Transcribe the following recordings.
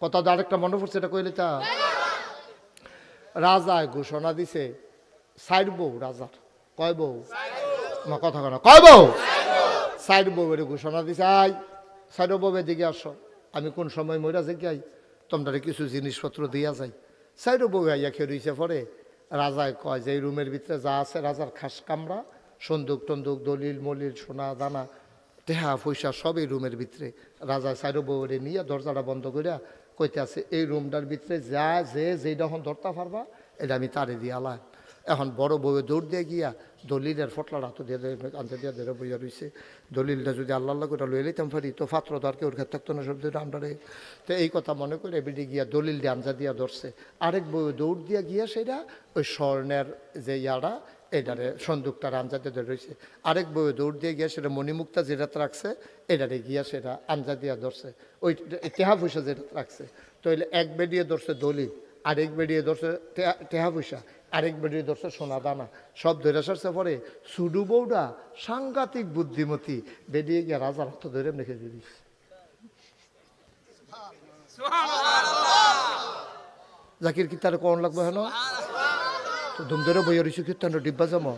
কথা আরেকটা মনে পড়ছে, এটা কইলে তা রাজায় ঘোষণা দিছে, সাইড বউ রাজার। কয় বউ? না কথা কেন কয় বউ? সাইড বউয়ের ঘোষণা দিছে আই সাইড বউয়ের দিকে আসো। আমি কোন সময় মরা যে গাই তোমরা কিছু জিনিসপত্র দিয়া যাই। সাইড বউ আইয়া খেয়ে রইছে পরে। রাজায় কয় যে, এই রুমের ভিতরে যা আছে, রাজার খাস কামরা, সন্দুক টন্দুক, দলিল, মলিল, সোনা, দানা টেহা পয়সা সব এই রুমের ভিতরে। রাজা সাইড বউরে নিয়ে দরজাটা বন্ধ করিয়া কইতে আছে এই রুমটার ভিতরে যা, যে যেটা এখন ধরতে পারবা, এটা আমি তারে দিয়ে এখন বড় বউয়ে দৌড় দিয়ে গিয়া দলিলের ফটলাটা তো দিয়ে আনতে দিয়ে ধরে বইয়া রয়েছে দলিলটা যদি আল্লাহ আল্লাহ করে লয়ে লইতাম পারি, তো ফাত্র তো আর কেউ খেতে থাকতো না সব আমরারে। তো এই কথা মনে করে বেডি গিয়া দলিল দিয়ে আনজা দিয়া ধরছে। আরেক বউয়ে দৌড় দিয়া গিয়া সেটা ওই স্বর্ণের যে ইয়াটা এটারে সন্দুকটার আনজাতে ধরে রয়েছে। আরেক বউয়ে দৌড় দিয়ে গিয়া সেটা মণিমুক্তা যেটা রাখছে এটারে গিয়া সেটা আনজা দিয়া ধরছে। ওই টেহা পয়সা যেটা রাখছে। তো এলে এক বেডিয়ে ধরছে দলিল আরেক বেডিয়ে ধরছে টেহা- পয়সা আরেক বেডিয়ে ধরছে সোনা দানা সব ধরে সারছে পরে সুডু বউডা সাংঘাতিক বুদ্ধিমতী বেরিয়ে গিয়ে রাজার হাত ধরে রেখে দিস জাকির কি তার কোন লাগবে হেন? তো ধুম ধরে বইয়া রইছে কীর্তন ডিব্বা জমা।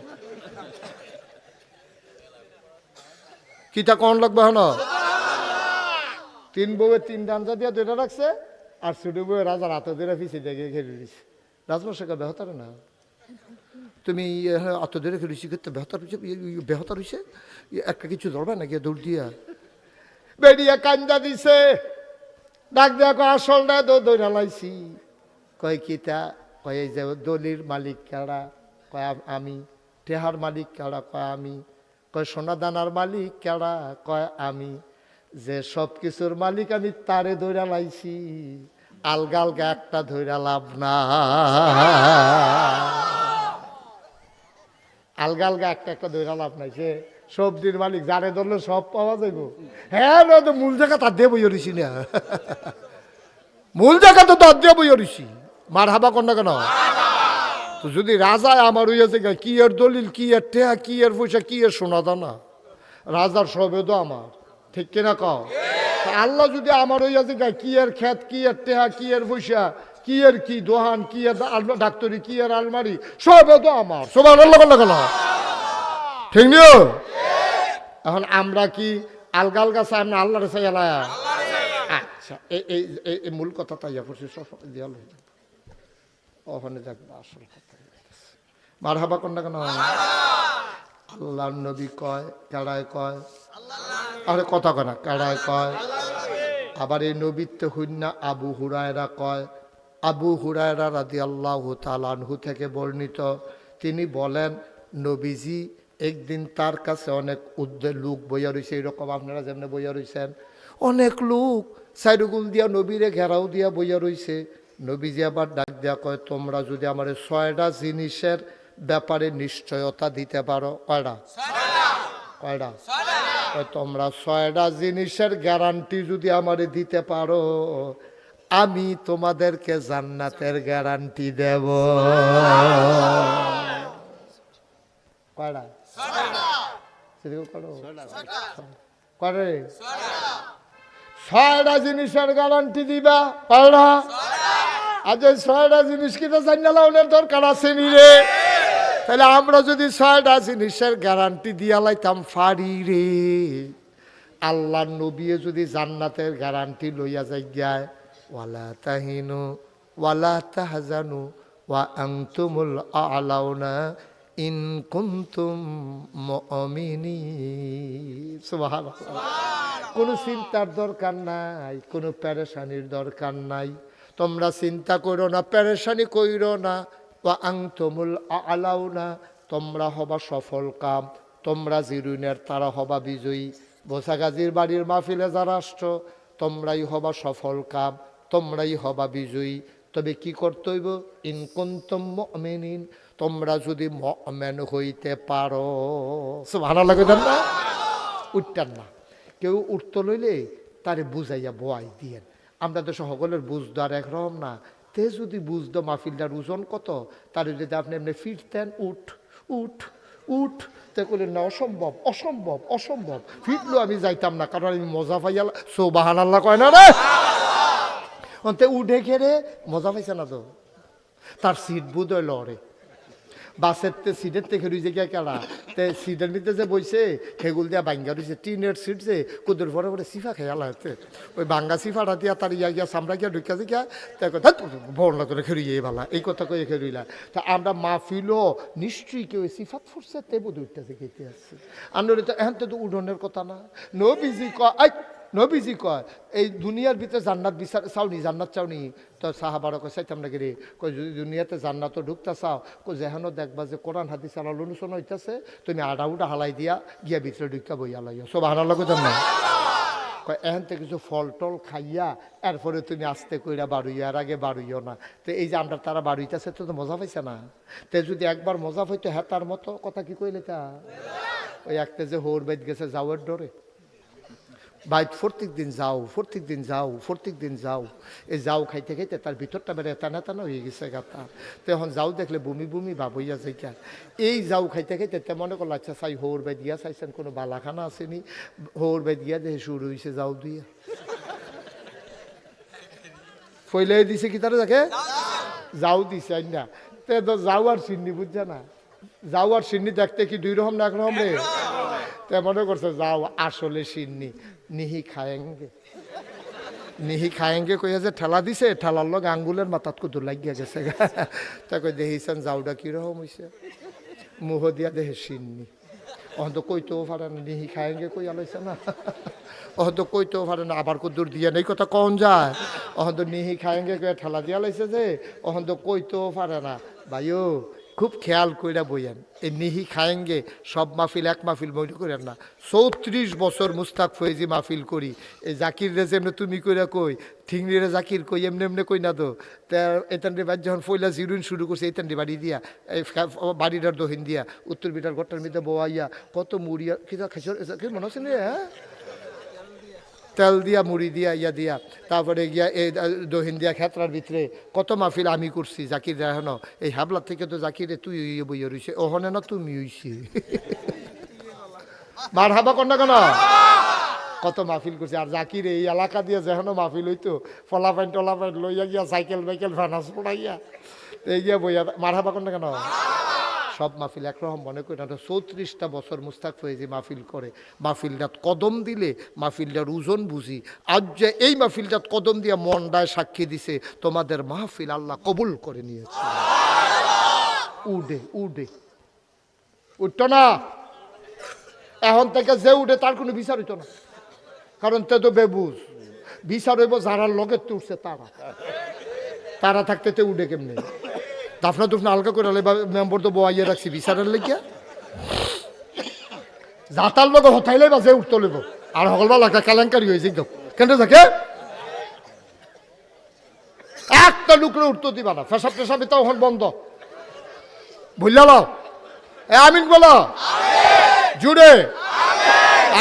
কিতা কোন লাগবে হেন? তিন বউয়ে তিন ডাঞ্জা দিয়া দুইটা রাখছে, আর ছোটো বউয়ে রাজার হাতে ধরে পিছিয়ে দেখে ঘেরে দিছে। রাজবর্ষকে বেহতারে না? তুমি আত ধরে ফেলেছি করতে বেহতার হয়েছে বেহতার হয়েছে একটা কিছু ধরবে না গিয়ে দৌড় দিয়া? বেরিয়ে কান্দা দিছে। ডাক দিয়া আসল না দৌড়া লাইছি কয়, কিতা? কয় এই যে দলির মালিক কেডা কয় আমি টেহার মালিক কেডা কয় আমি। কয় সোনা দানার মালিক কেডা কয় আমি। যে সব কিছুর মালিক আমি তারে ধইরা লাইছি। আলগা আলগা একটা ধইরা লাভ না। আলগা আলগা একটা একটা ধইরা লাভ নাই। সে সবজির মালিক, যারে ধরলে সব পাওয়া যাইব। হ্যাঁ মূল জায়গা তার দিয়ে বই রইছি না। মূল জায়গা তো তার দিয়ে বই রইছি মার হাবা না কেন তো যদি রাজায় আমার গা, কি এর দলিল কি এর টেহা কি এর পয়সা কি এর সোনা দানা রাজার সবে তো আমার ঠিক কিনা কও আল্লাহ যদি আমার হইয়াছে কি এর খেত কি এর টেহা কি এর পয়সা কি এর কি দোহান কি এর ডাক্তারি কি এর আলমারি সবে তো আমার সবাই আল্লাহ করলে কেন ঠিক নিও এখন আমরা কি আলগা আলগা চাই না আল্লাহর চাই আচ্ছা এই মূল কথাটা ইয়া করছি সব হয়ে যাবে ওখানে দেখব আসল কথা মার হাবা কন্যা কেন? আল্লাহর নবী কয়, কেড়ায় কয়। আরে কথা কয় না, কেড়ায় কয়। আবার এই নবীত্ব হুন্না আবু হুরায়রা কয়। আবু হুরায়রা রাদি আল্লাহ তালানহু থেকে বর্ণিত। তিনি বলেন, নবীজি একদিন তার কাছে অনেক উদ্দের লোক বইয়া রয়েছে এরকম আপনারা যেমনি বইয়া রয়েছেন অনেক লোক সাইডুগুল দিয়া নবীরে ঘেরাও দিয়া বইয়া রয়েছে নবীজি আবার ডাক দিয়া কয় তোমরা যদি আমার ছয়টা জিনিসের ব্যাপারে নিশ্চয়তা দিতে পারো কয়টা কয়টা তোমরা ছয়টা জিনিসের গ্যারান্টি যদি আমারে দিতে পারো আমি তোমাদেরকে জান্নাতের গ্যারান্টি দেব কয়টা ছয়টা জিনিসের গ্যারান্টি দিবা কয়টা আজ এই ছয়টা জিনিস কিনা জানালাউনের দরকার আছে রে? তাহলে আমরা যদি ছয়টা জিনিসের গ্যারান্টি দিয়া লাইতাম, ফাড়ি রে। আল্লাহ নবিয়ে যদি জান্নাতের গ্যারান্টি লইয়া যাই গায় ওয়ালা তাহিনু, ওয়ালা তাহাজানু, ওয়া আনতুমুল আলাউনা ইন কুনতুম সুবহানাল্লাহ। কোনো চিন্তার দরকার নাই, কোনো প্যারেশানির দরকার নাই। তোমরা চিন্তা করো না প্যারেশানি কইরো না বা আংতমুল আলাও না তোমরা হবা সফল কাম, তোমরা জিরুনের তারা হবা বিজয়ী। বোসাগাজির বাড়ির মাহফিলে যারা আসছো, তোমরাই হবা সফল কাম, তোমরাই হবা বিজয়ী। তবে কি করতে হইব? ইনকুন্তম মেনিন তোমরা যদি মেন হইতে পারো। ভালো লাগে না? উঠতেন না। কেউ উঠতে লইলে তারে বুঝাইয়া বোয়াই দিয়েন। আমরা তো সকলের বুঝদার একরকম না। তে যদি বুঝতো মাহফিলটার ওজন কত তারে যদি আপনি এমনি ফিরতেন, উঠ উঠ উঠ, তে করলেন না, অসম্ভব অসম্ভব অসম্ভব। ফিরলো আমি যাইতাম না, কারণ আমি মজা পাইয়াল সৌবাহান আল্লাহ কয় না রে? অন্তে উঠে খেরে মজা পাইছে না তো? তার সিট বুধ লড়ে বাসের তে সিটের থেকে রুইছে গিয়া কেলা তে সিটের নিতে যে বইছে সেগুল দিয়া বাঙ্গা রয়েছে টিনের সিট যে, কুদুর পরে পরে সিফা খেয়াল হচ্ছে ওই বাঙ্গা সিফাটা দিয়া তার ইয়া গিয়া সামরা গিয়া ঢুকিয়া গিয়া তাই কথা বর্ণা করে খেরুইয়ে ভালা এই কথা কয়ে খেরুইলা তা আমরা মাহফিলও নিশ্চয়ই কেউ এই সিফাত ফুরছে তে বোধ উঠতেছে, খেতে আসছে। তো এখন তো উডনের কথা না। নবীজি কয় নবীজি কয় এই দুনিয়ার ভিতরে জান্নাত বিচার চাওনি, জান্নাত চাওনি। তো সাহাবার কয়, চাইতাম নাকি রে? কই যদি দুনিয়াতে জান্নাত ঢুকতে চাও কই যেহেন দেখবা যে কোরআন, হাদিস আলাল অনুসরণ হইতেছে, তুমি আডা উডা হালাই দিয়া গিয়া ভিতরে ঢুকা বইয়া লাইয়া সব হারার লগে না কয় এখান থেকে কিছু ফল টল খাইয়া, এরপরে তুমি আস্তে কইরা বাড়ুইয়া, এর আগে বাড়ুইও না। তো এই যে আমরা তারা বাড়ুইতেছে, তো মজা পাইছে না। তে যদি একবার মজা পাইতো হ্যাঁ তার মতো কথা কি কইলে তা? ওই একটা যে হোর বাইত গেছে, যাওয়ার ডরে। বাইত প্রত্যেক দিন যাও প্রত্যেক দিন যাও প্রত্যেক দিন যাও এই যাও খাইতে খাইতে তার ভিতরটা বেড়ে টানা টানা হয়ে গেছে গাতা তো এখন যাও দেখলে বমি বমি ভাব যাইকা এই যাও খাইতে খাইতে তে মনে করল আচ্ছা চাই হৌর বাই দিয়া চাইছেন কোনো বালাখানা আসেনি হৌর বাই দিয়া দেখে শুরু হয়েছে যাও দিয়া ফইলে দিছে কি তারা দেখে যাও দিছে না তে তো যাও আর সিন্নি বুঝছে না যাও আর সিন্নি দেখতে কি দুই রকম না এক রকম রে তে মনে করছে, যাও, আসলে সিন্নি, নিহি খায়েঙ্গে। নিহি খায়েঙ্গে কইয়া যে ঠেলা দিছে, ঠেলার লগ আঙ্গুলের মাথাত কুদুর লাগিয়া গেছে। তা কই দেখিছেন যাওটা কীরকম হইছে? মুহ দিয়া দেহে সিন্নি। অহন তো কইতেও পারে না, নিহি খায়েঙ্গে কই আলাইছে না। অহন তো কইতেও পারে না, আবার কুদুর দিয়ে নেই, কথা কন যায়। অহন তো নিহি খায়েঙ্গে কয়ে ঠেলা দিয়া লাইছে যে অহন তো কইতেও পারে না। ভাইও খুব খেয়াল কইরা বইয়েন। এই নিহি খায়েঙ্গে সব মাহফিল এক মাহফিল মনে করেন না। চৌত্রিশ বছর মুস্তাক ফয়েজি মাহফিল করি। এই জাকির রে যেমনি তুমি কইরা কই, ঠিংরি রে জাকির কই, এমনি এমনি কই না তো? তা এতানটি বাড়ি যখন ফইলা জিরুন শুরু করছে এতানটি বাড়ি দিয়া, এই বাড়িটার দহিন দিয়া, উত্তর বিটার ঘরটার মধ্যে বোয়াইয়া কত মুড়িয়া কিতা খাইছ কি মনে হচ্ছে না হ্যাঁ? তেল দিয়া মুড়ি দিয়া ইয়া দিয়া। তারপরে গিয়া এই দহিন দিয়া খেতরার ভিতরে কত মাহফিল আমি করছি জাকির এখন এই হাবলার থেকে তো জাকিরে তুই ইয়ে বইয়া রইছে ওহনে না তুমি হইছি। মার হাবা কন্যা কেন? কত মাহফিল করছে আর জাকির এই এলাকা দিয়ে যেহেন মাহফিল হইতো ফলা প্যান্ট টলা প্যান্ট লইয়া গিয়া সাইকেল বাইকেল ফানাস পড়াইয়া এই গিয়া বইয়া মার হাবা কন্যা কেন? সব মাহফিল একরকম মনে করি না চৌত্রিশটা বছর মুস্তাক ফয়েজি মাহফিল করে। মাহফিলটাত কদম দিলে মাহফিলটার ওজন বুঝি। আজ যে এই মাহফিলটাত কদম দিয়া মনটায় সাক্ষী দিছে, তোমাদের মাহফিল আল্লাহ কবুল করে নিয়েছে। উডে উডে। উঠতো না। এখন থেকে যে উঠে তার কোনো বিচার হইতো না। কারণ তে তো বেবুজ। বিচার হইব যারা লগে উঠছে তারা। তারা থাকতে তে উঠে কেমনে? দাফনা দুফনা হালকা করে হলে মেম্বর তো বইয়ে রাখছি বিচারের লেগিয়া যাতার লোক হতাইলে বাজে উঠতে লইব আর সকলবার লাগা কেলেঙ্কারি হয়েছে একদম কেন থাকে একটা লুকরে উঠতে দিবা না ফেসাব টেসাব এটা এখন বন্ধ বুঝলা লাও এ আমিন বলো জুড়ে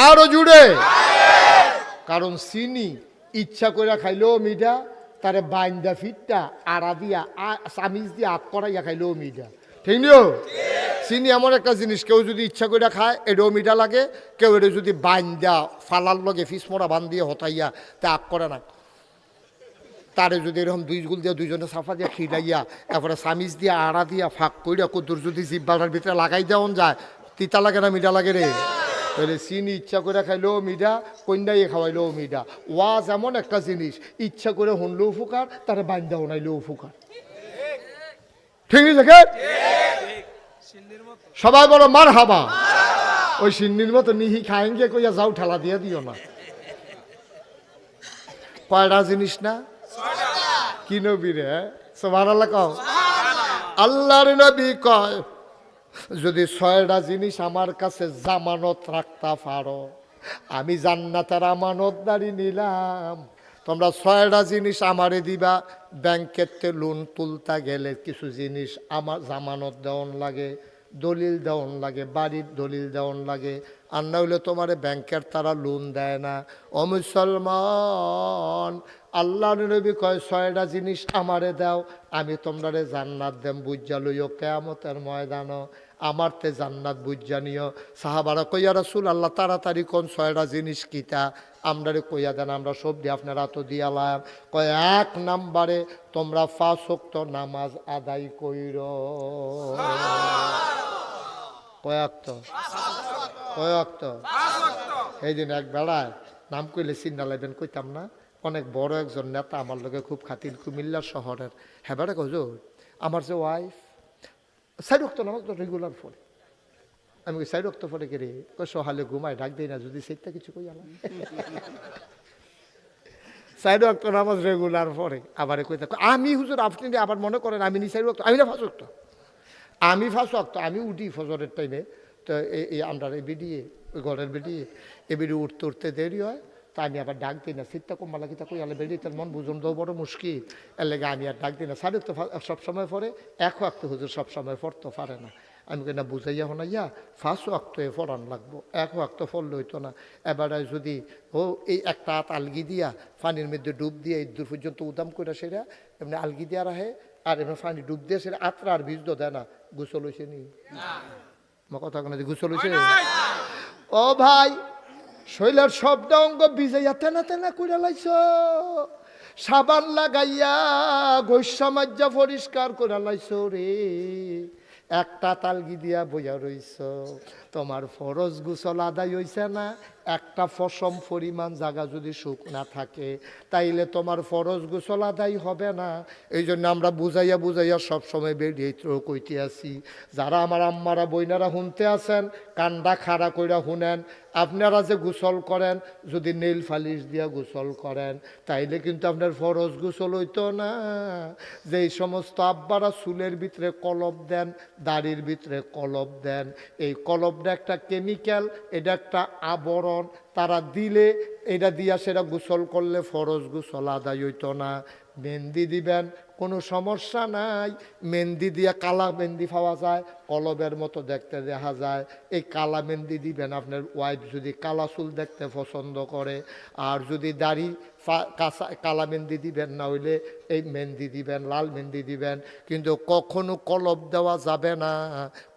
আরও জুড়ে কারণ চিনি ইচ্ছা করে খাইলেও মিঠা তারে বাইন্দা ফিটটা আড়া দিয়া চামিচ দিয়ে আপ করাইয়া খাইলেও মিঠা ঠিক নিও? চিনি এমন একটা জিনিস, কেউ যদি ইচ্ছা করে খায় এটাও মিঠা লাগে, কেউ এটা যদি বাইন্দা ফালার লগে ফিসমরা বান দিয়ে হতাইয়া তা আপ করে না। তারে যদি এরকম দুই গুল দিয়ে, দুইজনে সাফা দিয়ে খিলাইয়া, তারপরে সামিজ দিয়ে, আড়া দিয়া ফাঁক কইরা কদ্দুর যদি জিব্বাটার ভিতরে লাগাই দেওয়ান যায়, তিতা লাগে না, মিঠা লাগে রে? তাহলে চিনি ইচ্ছা করে খাইলেও মিঠা কন্যাইয়ে খাওয়াইলেও মিঠা। ওয়াজ এমন একটা জিনিস ইচ্ছা করে শুনলেও ফুকার তারে বান্ধা শোনাইলেও ফুকার ঠিক আছে সবাই বলো মার হাবা ওই সিন্নির মতো নিহি খায়েঙ্গে কইয়া যাও ঠেলা দিয়ে দিও না। কয়টা জিনিস না? কি নবী রে সোভার কও। আল্লাহর নবী কয় যদি ছয়টা জিনিস আমার কাছে জামানত রাখতে পারো, আমি জান্নাতের আমানতদারি নিলাম। তোমরা ছয়টা জিনিস আমারে দিবা, ব্যাংকের লোন তুলতে গেলে কিছু জিনিস আমার জামানত দেওয়ান লাগে, দলিল দেওয়ান লাগে, বাড়ির দলিল দেওয়ান লাগে। আর না হইলে তোমার ব্যাংকের তারা লোন দেয় না। ও মুসলমান আল্লাহ নবী কয়, ছয়টা জিনিস আমারে দাও, আমি তোমরারে জান্নাত দেম। বুঝা লইও কেয়ামতের ময়দান আমার তে জান্নাত বুঝা নিও। সাহাবারা কইয়া রাসুল আল্লাহ তাড়াতাড়ি কোন ছয়টা জিনিস কিতা আমরারে কইয়া দেন আমরা সব দিয়ে আপনারা তো দিয়ালাম। কয় এক নাম্বারে তোমরা ফাঁসক্ত নামাজ আদায় কইর। কয়াক্ত কয়াক্ত এই দিন এক বেড়ায় নাম কইলে চিন্তা লাগবেন কইতাম না। অনেক বড় একজন নেতা আমার লগে খুব খাতির কুমিল্লা শহরের। হ্যাঁ বেড়া কজোর আমার যে ওয়াইফ সাইড রক্ত নামাজ তো রেগুলার পড়ে আমি ওই সাইড রক্ত পড়ে কে রে কই সহালে ঘুমায় ডাক দেই না যদি সেইটা কিছু কই আমার সাইড রক্ত নামাজ রেগুলার পড়ে আবার কই থাকো আমি হুজুর আপনি আবার মনে করেন আমি নি সাইড রক্ত আমি না ফাঁস রক্ত আমি ফার্স্ট অক্ত আমি উঠি ফজরের টাইমে তো এই এই আমরা এই বেরিয়ে ওই ঘরের বেরিয়ে এ বেরিয়ে উঠতে উঠতে দেরি হয় তা আমি আবার ডাক দিই না সিটটা কম মালা কিতা কই আলে বেরিয়ে তার মন বুঝন দেওয়া বড় মুশকিল এর লেগে আমি আর ডাক দিই না সাড়ে তো সবসময় পরে এক আক্ত হুজুর সবসময় পড়তে পারে না আমি কেনা বুঝাইয়া হনাইয়া ফার্স্ট অক্ত এ ফরান লাগবো এক অক্ত ফললে হইতো না এবারে যদি ও এই একটা হাত আলগি দিয়া পানির মধ্যে ডুব দিয়ে এই দূর পর্যন্ত উদাম করে সেটা এমনি আলগি দিয়া রাখে আর এমনি পানি ডুব দিয়ে সেটা আত্রা আর বীজ দেয় না গোসল হয়েছে নি আমার কথা কোনো গোসল হয়েছে ও ভাই শৈলের শব্দ অঙ্গ বিজাইয়া তেনা তেনা করে লাইছ। সাবান লাগাইয়া গৈসামাজ্যা পরিষ্কার করে লাইছ রে। একটা তালগি দিয়া বইয়া রইছ। তোমার ফরজ গুসল আদায় হইছে না? একটা ফসম পরিমাণ জায়গা যদি সুখ না থাকে, তাইলে তোমার ফরজ গোসল আদায় হবে না। এই জন্য আমরা বুঝাইয়া বুঝাইয়া সবসময় বেরিয়ে কইতে আছি যারা আমার আম্মারা বইনারা শুনতে আছেন কান্দা খাড়া কইরা শুনেন আপনারা যে গোসল করেন, যদি নীল ফালিশ দিয়া গোসল করেন, তাইলে কিন্তু আপনার ফরজ গোসল হইতো না। যে এই সমস্ত আব্বারা চুলের ভিতরে কলব দেন, দাড়ির ভিতরে কলব দেন, এই কলবটা একটা কেমিক্যাল, এটা একটা আবরণ। তারা দিলে এটা দিয়া সেটা গোসল করলে ফরজ গোসল আদায় হইতো না। মেহেন্দি দিবেন, কোনো সমস্যা নাই। মেহেন্দি দিয়া কালা মেহেন্দি পাওয়া যায় কলবের মতো দেখতে দেখা যায়। এই কালা মেহেন্দি দিবেন আপনার ওয়াইফ যদি কালা চুল দেখতে পছন্দ করে, আর যদি দাড়ি কালা মেহেন্দি দিবেন না হইলে এই মেহেন্দি দিবেন, লাল মেহেন্দি দিবেন। কিন্তু কখনো কলব দেওয়া যাবে না।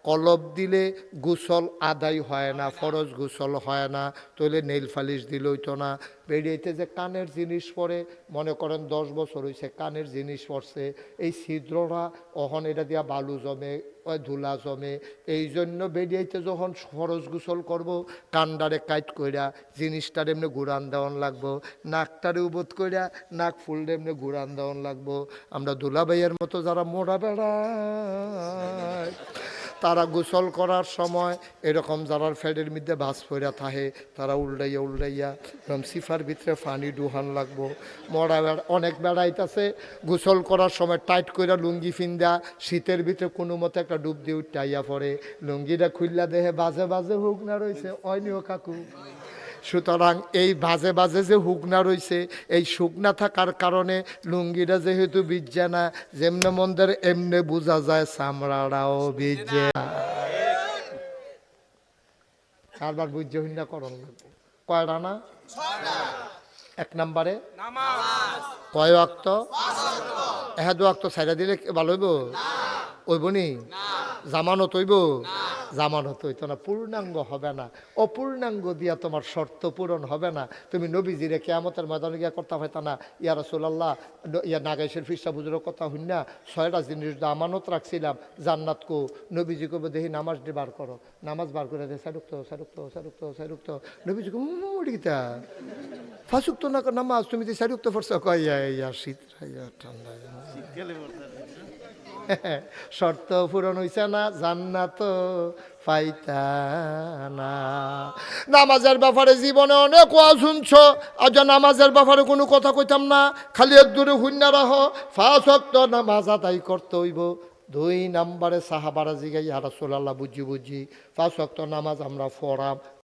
কলব দিলে গোসল আদায় হয় না, ফরজ গোসল হয় না তাহলে নেইল ফালিশ দিলে হইতো না। বেরিয়েতে যে কানের জিনিস পরে, মনে করেন দশ বছর হয়েছে কানের জিনিস পড়ছে এই ছিদ্ররা অহন এটা দিয়া বালু জমে ওই ধুলা জমে। এই জন্য বেরিয়েতে যখন সরস গোসল করব, কান্ডারে কাইট কইরা জিনিসটার এমনি ঘুরান দেওয়ান লাগবো, নাকটারে উবোধ কইরা নাক ফুলটা এমনি ঘুরান দেওয়ান লাগবো। আমরা দুলা ভাইয়ের মতো যারা মোড়া বেড়ায় তারা গোসল করার সময় এরকম যারা ফ্যাডের মধ্যে বাস ফইরা থাকে, তারা উল্ডাইয়া উল্ডাইয়া এরকম সিফার ভিতরে পানি ডুহান লাগবো। মরা অনেক বেড়াইতেছে গোসল করার সময় টাইট করে লুঙ্গি ফিন্দা, শীতের ভিতরে কোনো মতে একটা ডুব দিয়ে উঠাইয়া পড়ে। লুঙ্গিটা খুললা দেহে বাজে বাজে হুক না রয়েছে অনিও কাকু। সুতরাং এই বাজে বাজে যে হুকনা রয়েছে এই শুকনা থাকার কারণে লুঙ্গিটা যেহেতু বিজ্জা না, যেমনে মন্দের এমনে বোঝা যায় চামড়াটাও বিজ্জে। কারবার বুঝছে হিন্দা করণ কয়টা না? এক নম্বরে? কয় অক্ত হ্যাঁ দু অক্ত সাইডা দিলে ভালো হইব? ওইব নি? জামানত হইব? জামানত হইতো না, পূর্ণাঙ্গ হবে না। অপূর্ণাঙ্গ দিয়া তোমার শর্ত পূরণ হবে না। তুমি নবীজিরে কেয়ামতের ময়দানে গিয়া করতে পাইতা না, ইয়া রসুল্লাহ ইয়া নাগাইশের ফিসা বুজুর কথা হইন না ছয়টা জিনিস আমানত রাখছিলাম, জান্নাত কো, নবীজি কবে দেখি নামাজ বার করো, নামাজ বার করে দে সারুক্ত সারুক্ত সারুক্ত সারুক্ত নবীজি কো উড়িতা ফাঁসুক্ত না নামাজ, তুমি তো সারুক্ত ফরছ কয়, ইয়া শীত ঠান্ডা শর্ত পূরণ হইছে না, জান্নাত পাইতা না নামাজের ব্যাপারে জীবনে অনেক ওয়াজ শুনছ, আজ নামাজের ব্যাপারে কোনো কথা কইতাম না, খালি এক দূরে শূন্য রাহ ফাঁস অক্ত নামাজ আদায় করতে হইব। দুই নাম্বারে সাহাবারা জিগাই হারাসোল্লাহ বুঝি বুঝি অক্ত নামাজ আমরা ফরাম